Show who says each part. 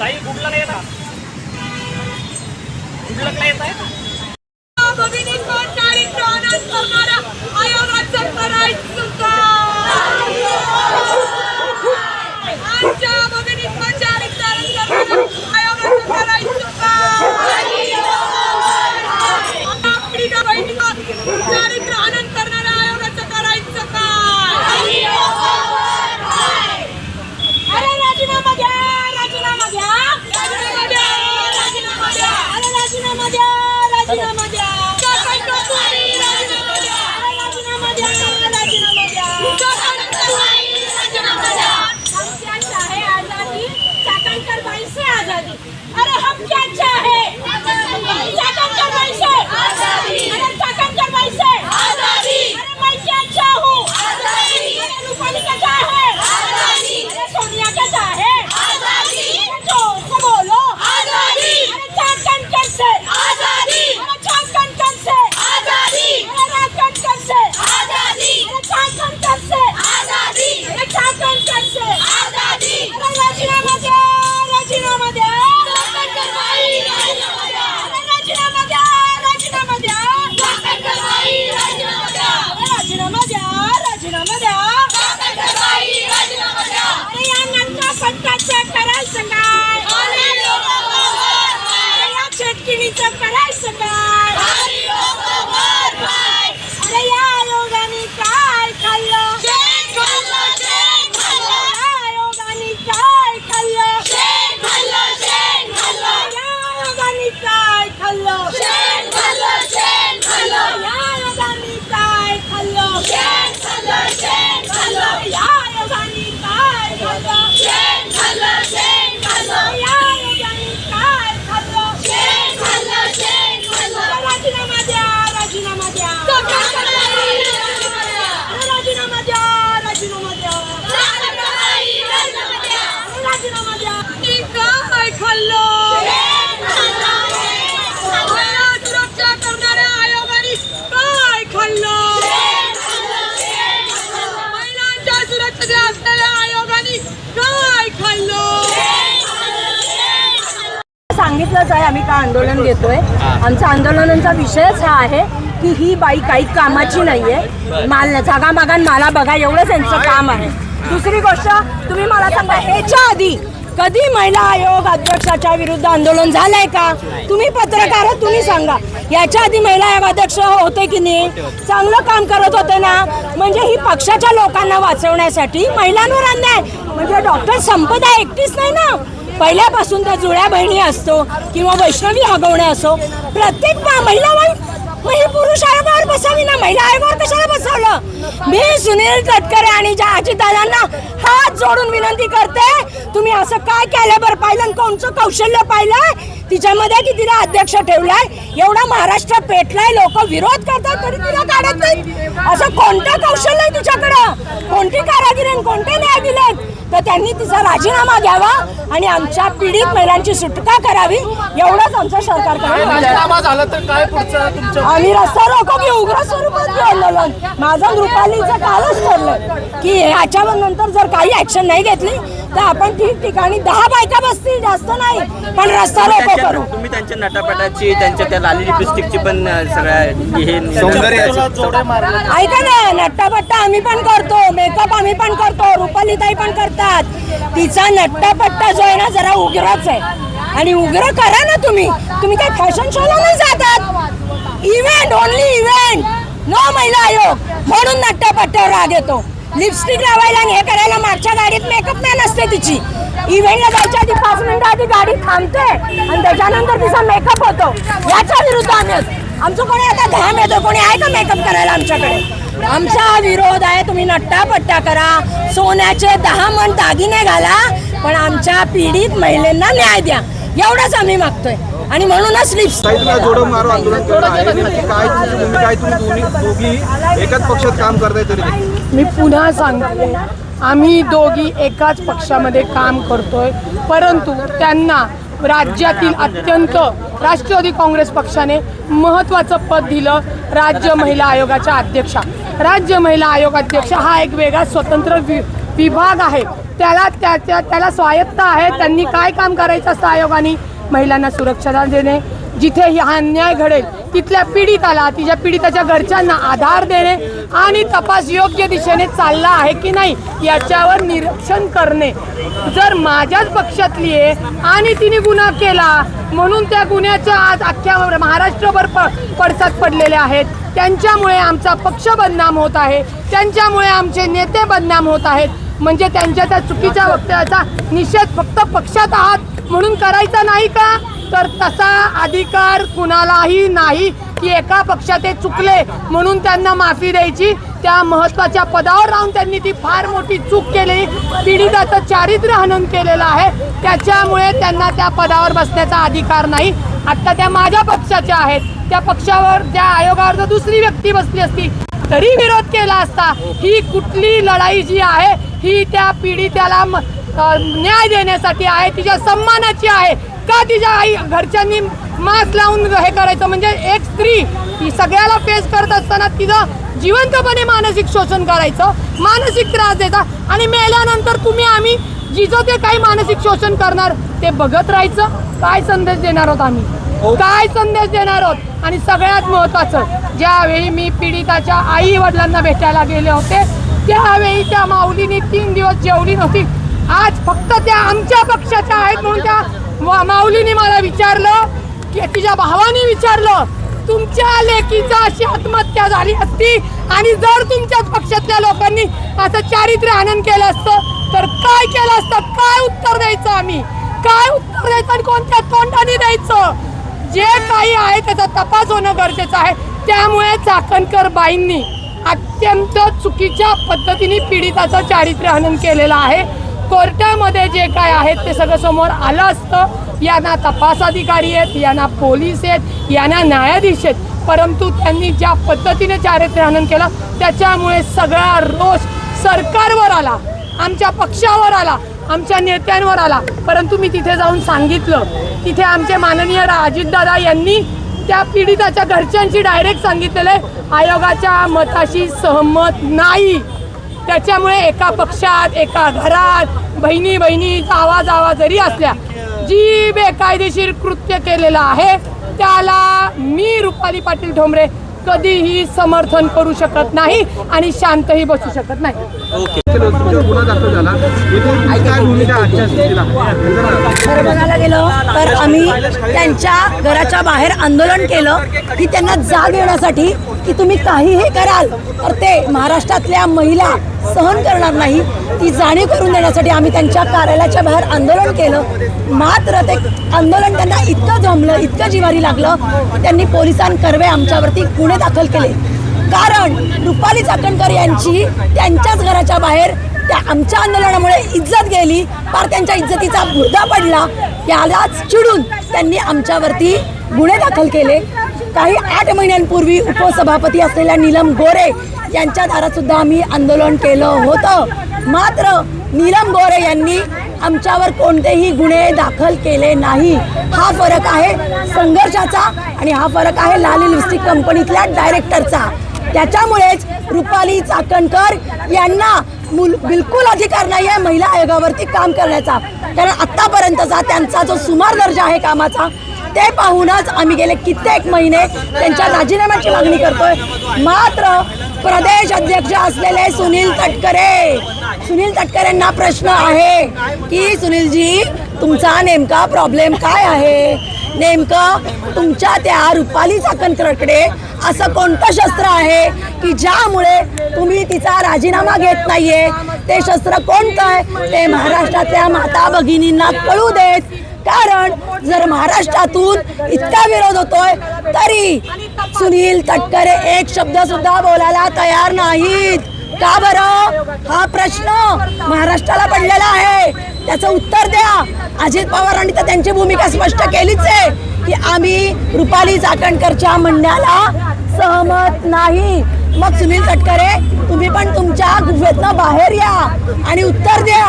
Speaker 1: ताई गुडला नाही येत? गुडलकला येत आहे?
Speaker 2: भगिनी कोण चारित्र्य अनाथ करणारा आयोगाचं करायचं काय? आमच्या भगिनीचं चारित्र्य अनाथ करणारा आयोगाचं करायचं काय? आमच्या पिढीच्या बहिणीचं चारित्र्य अनाथ करणारा आयोगाचं करायचं काय? अरे राजीनामा द्या राजीनामा द्या राजीनामा द्या राजीनामा द्या अरे राजीनामा द्या राजीनामा द्या काय खाल्लं. या आयोगाने काय खाल्लं. या आयोगाने काय खाल्लं. या
Speaker 3: सांगितलंच आहे आम्ही का आंदोलन घेतोय. आमच्या आंदोलनाचा विषयच हा आहे की ही बाई काही कामाची नाहीये. माल जागा मागान मला बघा एवढंच यांचं काम आहे. दुसरी गोष्ट तुम्ही मला सांगा ह्याच्या आधी कधी महिला आयोग अध्यक्षाच्या विरुद्ध आंदोलन झालंय का? तुम्ही पत्रकार तुम्ही सांगा. याच्या आधी महिला आयोग अध्यक्ष होते की नाही? चांगलं काम करत होते ना? म्हणजे ही पक्षाच्या लोकांना वाचवण्यासाठी महिलांवर अन्याय. म्हणजे डॉक्टर संपदा एकटीच नाही ना? पहिल्यापासून त्या जुळ्या बहिणी असतो किंवा वैष्णवी हगवणे असो प्रत्येक मा- महिला ही पुरुष आयोगावर बसावी ना? महिला आयोगावर कशाला बसवलं? मी सुनील तटकरे आणि ज्या अजितदादांना हात जोडून विनंती करते तुम्ही असं काय कॅलेबर पाहिलं आणि कोणचं कौशल्य पाहिलं? तिच्यामध्ये की तिला अध्यक्ष ठेवलाय? एवढा महाराष्ट्र पेटलाय लोक विरोध करतात तरी तिला काढत नाही असं कोणतं कौशल्य आहे तुझ्याकडं कोणती कारागिरी कोणते न्याय दिलेत? तर त्यांनी तिचा राजीनामा घ्यावा आणि आमच्या पीडित महिलांची सुटका करावी. एवढंच आमचं सरकार आम्ही रस्ता रोको की उग्र स्वरूपात आंदोलन माझं रुपालीचं कालच ठरलं की ह्याच्यावर नंतर जर काही ऍक्शन नाही घेतली तर आपण ठिकठिकाणी दहा बायका बसतील जास्त नाही पण रस्ता रोको करू.
Speaker 4: तुम्ही त्यांच्या नटापटाची त्यांच्या त्या लाली लिपस्टिकची पण अ, सगळ्या हे
Speaker 3: ऐका ना नट्टापट्टा आम्ही पण करतो मेकअप आम्ही पण करतो रुपालीताई पण करतात. तिचा नट्टापट्टा जो आहे ना जरा उग्रच आहे. आणि उग्र करा ना तुम्ही. तुम्ही काय फॅशन शोला नाही जातात? इव्हेंट ओनली इव्हेंट नो महिला आयोग. म्हणून नट्टापट्ट्यावर राग येतो. लिपस्टिक लावायला आणि हे करायला मागच्या गाडीत मेकअप मॅन असते तिची. इव्हेंटला जायच्या आधी पाच मिनिटं आधी गाडी थांबते आणि त्याच्यानंतर तिचा मेकअप होतो. याच्या विरुद्ध आम्ही आमचं कोणी आता घाम येतो. कोणी आहे का मेकअप करायला आमच्याकडे? आमचा विरोध आहे. तुम्ही नट्टा पट्टा करा. सोन्याचे दहा मन दागिने घाला. पण आमच्या पीडित महिलांना न्याय द्या. एवढंच आम्ही मागतोय. आणि म्हणूनच लिप्स
Speaker 5: जोडो मारो आंदोलन काय तुम्ही दोघी एकाच पक्षात काम करताय तरी देखील.
Speaker 6: मी पुन्हा सांगते. आम्ही दोघी एकाच पक्षामध्ये काम करतोय. परंतु त्यांना राज्यातील अत्यंत राष्ट्रवादी काँग्रेस पक्षाने महत्त्वाचं पद दिलं राज्य महिला आयोगाच्या अध्यक्षा. राज्य महिला आयोग अध्यक्ष हा एक वेगळा स्वतंत्र वि विभाग आहे. त्याला त्याच्या त्याला स्वायत्त आहे. त्यांनी काय काम करायचं असतं आयोगाने? महिलांना सुरक्षा देणे जिथे ही हा अन्याय घडेल तिथल्या पीडिताला तिच्या पीडिताच्या घरच्यांना आधार देणे आणि तपास योग्य दिशेने चालला आहे की नाही याच्यावर निरीक्षण करणे. जर माझ्याच पक्षातली आहे आणि तिने गुन्हा केला म्हणून त्या गुन्ह्याच्या आज अख्ख्या महाराष्ट्रभर प पडसाद पडलेले आहेत. त्यांच्यामुळे आमचा पक्ष बदनाम होत आहे. त्यांच्यामुळे आमचे नेते बदनाम होत आहेत. म्हणजे त्यांच्या त्या चुकीच्या वक्तव्याचा निषेध फक्त पक्षात आहात म्हणून करायचा नाही का? तर तसा अधिकार कुणालाही नाही की एका पक्षात ते चुकले म्हणून त्यांना माफी द्यायची. त्या महत्त्वाच्या पदावर राहून त्यांनी ती फार मोठी चूक केली. पीडिताचं चारित्र्य हनन केलेलं आहे. त्याच्यामुळे त्यांना त्या पदावर बसण्याचा अधिकार नाही. आत्ता त्या माझ्या पक्षाच्या आहेत. त्या पक्षावर त्या आयोगावर जर दुसरी व्यक्ती बसली असती तरी विरोध केला असता. ही कुठली लढाई जी आहे ही त्या म- अ, न्याय देण्यासाठी आहे तिच्या सन्मानाची आहे. का तिच्या आई घरच्यांनी मास्क लावून हे करायचं? म्हणजे एक स्त्री ही सगळ्याला फेस करत असताना तिचं जिवंतपणे मानसिक शोषण करायचं मानसिक त्रास द्यायचा आणि मेल्यानंतर तुम्ही आम्ही जिचं ते काही मानसिक शोषण करणार ते बघत राहायचं. काय संदेश देणार आहोत आम्ही? काय संदेश देणार आहोत? आणि सगळ्यात महत्वाचं ज्यावेळी मी पीडिताच्या आई वडिलांना भेटायला गेले होते त्यावेळी त्या माऊलीने तीन दिवस जेवली नव्हती. आज फक्त त्या आमच्या पक्षाच्या आहेत म्हणून त्या माऊलीने मला विचारलं की तिच्या भावाने विचारलं तुमच्या लेकीचा अशी आत्महत्या झाली असती आणि जर तुमच्याच पक्षातल्या लोकांनी असं चारित्र्य आनंद केलं असतं तर काय केलं असतं? काय उत्तर द्यायचं आम्ही? काय उत्तर द्यायचं आणि कोणत्या तोंडाने द्यायचं? जे काही आहे त्याचा तपास होणं गरजेचं आहे. त्यामुळे चाकणकर बाईंनी अत्यंत चुकीच्या पद्धतीने पीडिताचं चारित्र्य हनन केलेलं आहे. कोर्टामध्ये जे काय आहे ते सगळं समोर आलं असतं. यांना तपास अधिकारी आहेत यांना पोलीस आहेत यांना न्यायाधीश आहेत. परंतु त्यांनी ज्या पद्धतीने चारित्र्य हनन केलं त्याच्यामुळे सगळा रोष सरकारवर आला आमच्या पक्षावर आला. आमच्या नेत्यांवर आला. परंतु मी तिथे जाऊन सांगितलं. तिथे आमचे माननीय अजितदादा यांनी त्या पीडिताच्या घरच्यांशी डायरेक्ट सांगितलेलं आहे आयोगाच्या मताशी सहमत नाही. त्याच्यामुळे एका पक्षात एका घरात बहिणी बहिणीचा आवाज आवाज जरी असल्या जी बेकायदेशीर कृत्य केलेलं आहे त्याला मी रुपाली पाटील ठोंबरे कधीही समर्थन करू शकत नाही आणि शांतही बसू शकत नाही.
Speaker 3: खरं बघायला गेलं तर आम्ही त्यांच्या घराच्या बाहेर आंदोलन केलं की त्यांना जाग येण्यासाठी की तुम्ही काहीही कराल. तर ते महाराष्ट्रातल्या महिला सहन करणार नाही. ती जाणीव करून देण्यासाठी आम्ही त्यांच्या कार्यालयाच्या बाहेर आंदोलन केलं. मात्र ते आंदोलन त्यांना इतकं जमलं इतकं जिवारी लागलं त्यांनी त्यांनी पोलिसांकर्वे आमच्यावरती गुन्हे दाखल केले. कारण रुपाली चाकणकर यांची त्यांच्याच घराच्या बाहेर त्या आमच्या आंदोलनामुळे इज्जत गेली. फार त्यांच्या इज्जतीचा बुरदा पडला. यालाच चिडून त्यांनी आमच्यावरती गुन्हे दाखल केले. काही आठ महिन्यांपूर्वी उपसभापती असलेल्या नीलम गोरे यांच्या दारात सुद्धा आम्ही आंदोलन केलं होतं. मात्र नीलम गोरे यांनी आमच्यावर कोणतेही गुन्हे दाखल केले नाही. हा फरक आहे संघर्षाचा आणि हा फरक आहे लाली लिपस्टिक कंपनीतल्या डायरेक्टरचा. त्याच्यामुळेच रुपाली चाकणकर यांना मुल बिलकुल अधिकार नाही आहे महिला आयोगावरती काम करण्याचा. कारण आत्तापर्यंतचा त्यांचा जो सुमार दर्जा आहे कामाचा ते पाहूनच आम्ही गेले कित्येक महिने त्यांच्या राजीनाम्याची मागणी करतोय. मात्र प्रदेश अध्यक्ष असलेले सुनील तटकरे सुनील तटकरेंना प्रश्न आहे की सुनीलजी तुमचा नेमका प्रॉब्लेम काय आहे? नेमकं तुमच्या त्या रुपाली चाकणकरकडे असं कोणतं शस्त्र आहे की ज्यामुळे तुम्ही तिचा राजीनामा घेत नाहीये? ते शस्त्र कोणतं आहे? ते महाराष्ट्रातल्या माता भगिनींना कळू देत कारण जर महाराष्ट्रातून इतका विरोध होतोय तरी सुनील तटकरे एक शब्द सुद्धा बोलायला तयार नाहीत. का बरं? हा प्रश्न महाराष्ट्राला पडलेला आहे. त्याचं उत्तर द्या. अजित पवारांनी तर त्यांची भूमिका स्पष्ट केलीच आहे की आम्ही रुपाली चाकणकरच्या म्हणण्याला सहमत नाही. मग सुनील तटकरे तुम्ही पण तुमच्या गुफेतनं बाहेर या आणि उत्तर द्या.